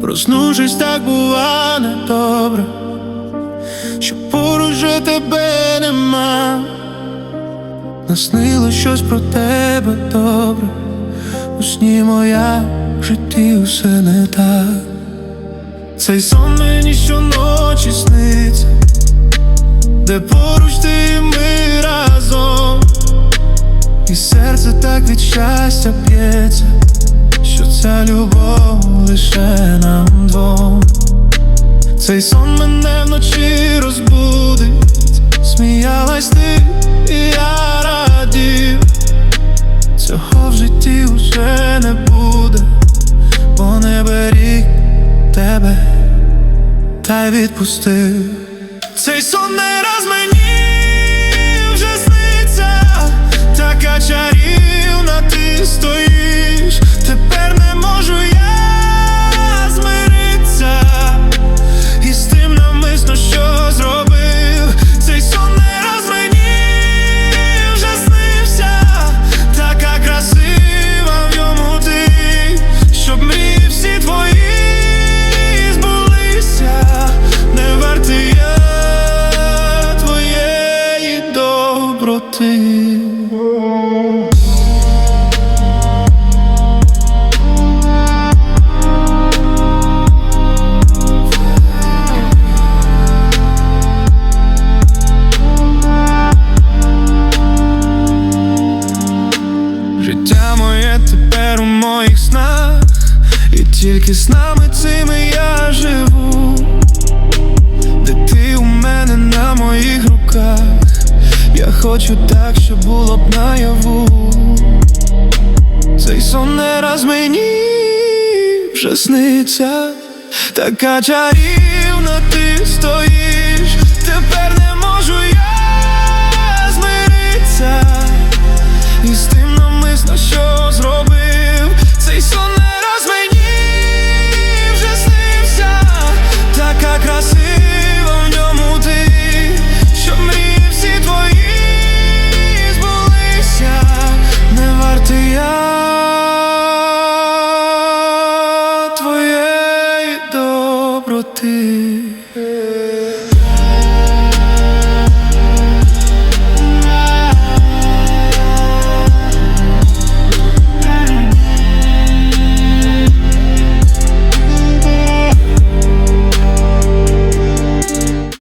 Проснувшись, так бува недобре, що поруч же тебе нема. Наснило щось про тебе добре, у сні моя в житті усе не так. Цей сон мені щоночі сниться, де поруч ти і ми разом, і серце так від щастя б'ється, ця любов лише нам двом. Цей сон мене вночі розбудить, сміялась ти, і я радів. Цього в житті уже не буде, бо не беріг тебе та й відпустив. Цей сон не раз Життя моє тепер у моїх снах, і тільки снами цими я живу, де ти у мене на моїх руках, я хочу так, щоб було б наяву. Цей сон не раз мені вже сниться, така чарівна ти стоїш, тепер ter